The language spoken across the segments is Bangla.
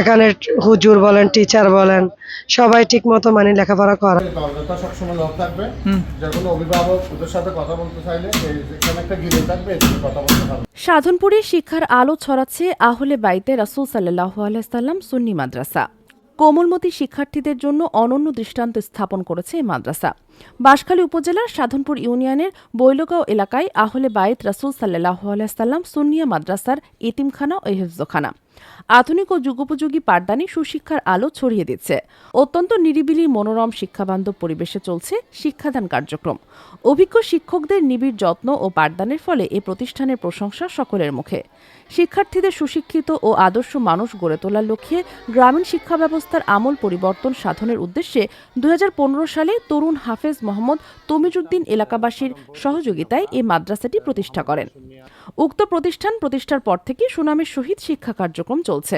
এখানে হুজুর বলেন টিচার বলেন সবাই ঠিক মতো মানে লেখাপড়া করে। দরজাটা সবসময় লক থাকবে। যে অভিভাবক ওদের সাথে কথা বলতে চাইলে এখানে একটা গিরে থাকবে কথা বলতে পারবে সাধনপুরে শিক্ষার আলো ছড়াচ্ছে আহলে বাইতে রাসুল সাল্লাহ আলাইসাল্লাম সুন্নি মাদ্রাসা। কোমলমতি শিক্ষার্থীদের জন্য অনন্য দৃষ্টান্ত স্থাপন করেছে এই মাদ্রাসা। বাঁশখালী উপজেলার সাধনপুর ইউনিয়নের বৈলগাঁও এলাকায় আহলে বাইত রাসুল সাল্লাহ আলাইসাল্লাম সুন্নিয়া মাদ্রাসার এতিমখানা ও হেফজখানা। আধুনিক ও যুগোপযোগী পাঠদানে সুশিক্ষার আলো ছড়িয়ে দিচ্ছে। অত্যন্ত নিরিবিলি মনোরম শিক্ষাবান্ধব পরিবেশে চলছে শিক্ষাদান কার্যক্রম। অভিজ্ঞ শিক্ষকদের নিবিড় যত্ন ও পাঠদানের ফলে এ প্রতিষ্ঠানের প্রশংসা সকলের মুখে। শিক্ষার্থীদের সুশিক্ষিত ও আদর্শ মানুষ গড়ে তোলার লক্ষ্যে গ্রামীণ শিক্ষা ব্যবস্থার আমূল পরিবর্তন সাধনের উদ্দেশ্যে দুই হাজার পনেরো সালে তরুণ হাফেজ মোহাম্মদ তমিজুদ্দিন এলাকাবাসীর সহযোগিতায় এই মাদ্রাসাটি প্রতিষ্ঠা করেন। উক্ত প্রতিষ্ঠান প্রতিষ্ঠার পর থেকে সুনামের সহিত শিক্ষা কার্যক্রম চলছে।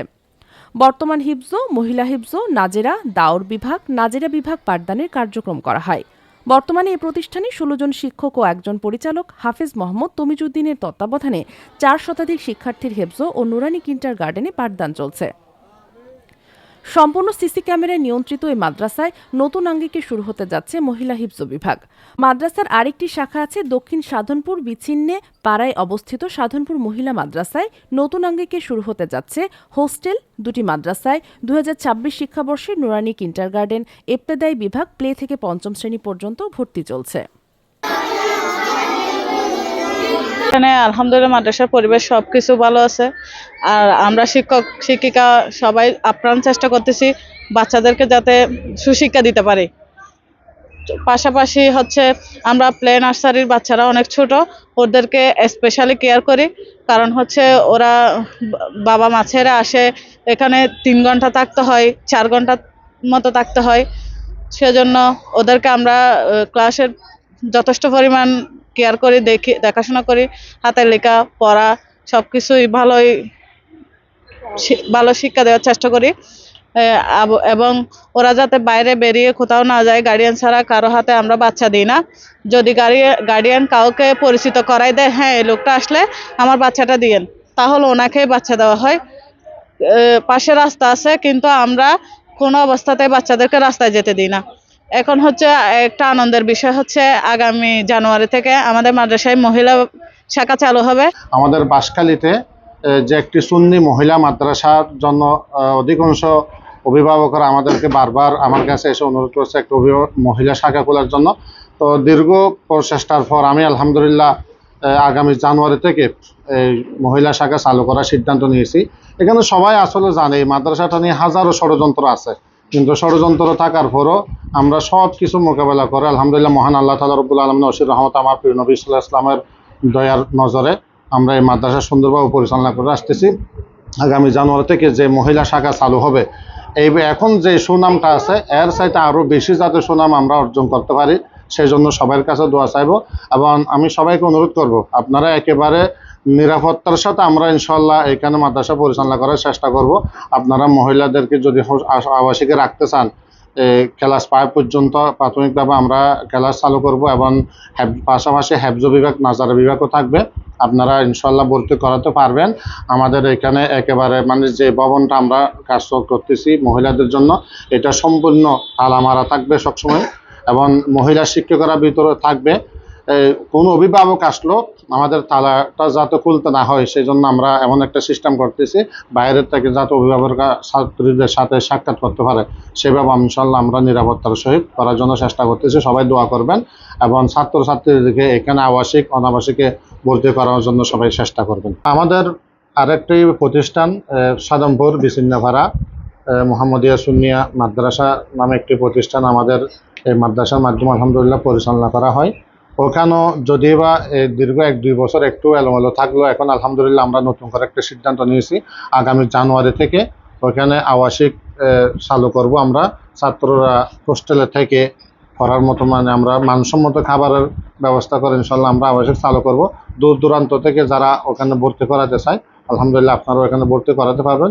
বর্তমান হিফজো, মহিলা হিফজো, নাজেরা, দাওর বিভাগ, নাজেরা বিভাগ পাঠদানের কার্যক্রম করা হয়। বর্তমানে এই প্রতিষ্ঠানে ষোলো জন শিক্ষক ও একজন পরিচালক, হাফেজ মোহাম্মদ তমিজুদ্দিনের তত্ত্বাবধানে চার শতাধিক শিক্ষার্থীর হেবজো ও নুরানি কিন্টার গার্ডেনে পাঠদান চলছে। সম্পূর্ণ সিসি ক্যামেরায় নিয়ন্ত্রিত এই মাদ্রাসায় নতুন আঙ্গিকে শুরু হতে যাচ্ছে মহিলা হিফজ বিভাগ। মাদ্রাসার আরেকটি শাখা আছে দক্ষিণ সাধনপুর, বিচ্ছিন্নে পাড়ায় অবস্থিত সাধনপুর মহিলা মাদ্রাসায় নতুন আঙ্গিকে শুরু হতে যাচ্ছে হোস্টেল দুটি মাদ্রাসায়। দু হাজার ছাব্বিশ শিক্ষাবর্ষে নুরানি কিন্টার গার্ডেন এপ্তেদায়ী বিভাগ প্লে থেকে পঞ্চম শ্রেণি পর্যন্ত ভর্তি চলছে। এখানে আলহামদুলিল্লাহ মাদ্রাসার পরিবেশ সব কিছু ভালো আছে। আর আমরা শিক্ষক, শিক্ষিকা সবাই আপ্রাণ চেষ্টা করতেছি বাচ্চাদেরকে যাতে সুশিক্ষা দিতে পারি। পাশাপাশি হচ্ছে আমরা প্লে নার্সারির বাচ্চারা অনেক ছোট, ওদেরকে স্পেশালি কেয়ার করি। কারণ হচ্ছে ওরা বাবা মাছেরা আসে, এখানে তিন ঘণ্টা থাকতে হয়, চার ঘণ্টা মতো থাকতে হয়। সেজন্য ওদেরকে আমরা ক্লাসের যথেষ্ট পরিমাণ কেয়ার করি, দেখি, দেখাশোনা করি, হাতে লেখা, পড়া সব কিছুই ভালোই ভালো শিক্ষা দেওয়ার চেষ্টা করি। এবং ওরা যাতে বাইরে বেরিয়ে কোথাও না যায় গার্ডিয়ান ছাড়া কারও হাতে আমরা বাচ্চা দিই না। যদি গার্ডিয়ান কাউকে পরিচিত করাই দেয় হ্যাঁ এই লোকটা আসলে আমার বাচ্চাটা দিয়েন। তাহলে ওনাকেই বাচ্চা দেওয়া হয়। পাশে রাস্তা আছে, কিন্তু আমরা কোনো অবস্থাতে বাচ্চাদেরকে রাস্তায় যেতে দিই না। এখন হচ্ছে একটা আনন্দের বিষয় হচ্ছে আগামী জানুয়ারি থেকে আমাদের মাদ্রাসায় মহিলা শাখা চালু হবে। আমাদের বাসখালীতে যে একটি সুন্নি মহিলা মাদ্রাসার জন্য অধিকাংশ অভিভাবকরা আমাদেরকে বারবার আমার কাছে এসে অনুরোধ করছে একটা মহিলা শাখা খোলার জন্য। তো দীর্ঘ প্রচেষ্টার পর আমি আলহামদুলিল্লাহ আগামী জানুয়ারি থেকে মহিলা শাখা চালু করার সিদ্ধান্ত নিয়েছি। এখানে সবাই আসলে জানে মাদ্রাসাটা নিয়ে হাজারো ষড়যন্ত্র আছে। কিন্তু ষড়যন্ত্র থাকার পরও আমরা সব কিছু মোকাবেলা করে, আলহামদুলিল্লাহ, মহান আল্লাহ তালা রবুল আলম নসির রহমত আমার প্রিয় নবী সাল্লাহ ইসলামের দয়ার নজরে আমরা এই মাদ্রাসা সুন্দরভাবে পরিচালনা করে আসতেছি। আগামী জানুয়ারি থেকে যে মহিলা শাখা চালু হবে, এই এখন যে সুনামটা আছে, এর চাইতে আরও বেশি যাতে সুনাম আমরা অর্জন করতে পারি সেই জন্য সবার কাছে দোয়া চাইব। এবং আমি সবাইকে অনুরোধ করব, আপনারা একেবারে নিরাপত্তার সাথে আমরা ইনশাল্লাহ এখানে মাদ্রাসা পরিচালনা করার চেষ্টা করব। আপনারা মহিলাদেরকে যদি আবাসিকে রাখতে চান ক্লাস ফাইভ পর্যন্ত প্রাথমিকভাবে আমরা ক্লাস চালু করব এবং পাশাপাশি হ্যাবজ বিভাগ, নাজারা বিভাগও থাকবে। আপনারা ইনশাল্লাহ ভর্তি করাতে পারবেন। আমাদের এখানে একেবারে মানে যে ভবনটা আমরা কাজ করতেছি মহিলাদের জন্য, এটা সম্পূর্ণ তালা মারা থাকবে সবসময় এবং মহিলা শিক্ষকরা ভিতরে থাকবে। কোনো অভিভাবক আসলো, আমাদের তালাটা যাতে খুলতে না হয় সেই জন্য আমরা এমন একটা সিস্টেম করতেছি, বাইরের থেকে যাতে অভিভাবকরা ছাত্রীদের সাথে সাক্ষাৎ করতে পারে, সেভাবে ইনশাল্লাহ আমরা নিরাপত্তার সহিত করার জন্য চেষ্টা করতেছি, সবাই দোয়া করবেন, এবং ছাত্রছাত্রীদেরকে এখানে আবাসিক, অনাবাসিকে ভর্তি করার জন্য সবাই চেষ্টা করবেন। আমাদের আরেকটি প্রতিষ্ঠান সাদমপুর বিছিন্নভাড়া মোহাম্মদিয়া সুন্নিয়া মাদ্রাসা নামে একটি প্রতিষ্ঠান আমাদের এই মাদ্রাসার মাধ্যমে আলহামদুলিল্লাহ পরিচালনা করা হয়। ওখানেও যদিও বা দীর্ঘ এক, দুই বছর একটু এলোমেলো থাকলেও এখন আলহামদুলিল্লাহ আমরা নতুন করে একটা সিদ্ধান্ত নিয়েছি। আগামী জানুয়ারি থেকে ওখানে আবাসিক চালু করব আমরা। ছাত্ররা হোস্টেলে থেকে পড়ার মতো মানে আমরা মানসম্মত খাবারের ব্যবস্থা করে ইনশাল্লাহ আমরা আবাসিক চালু করব। দূর দূরান্ত থেকে যারা ওখানে ভর্তি করাতে চায়, আলহামদুলিল্লাহ আপনারা ওখানে ভর্তি করাতে পারবেন।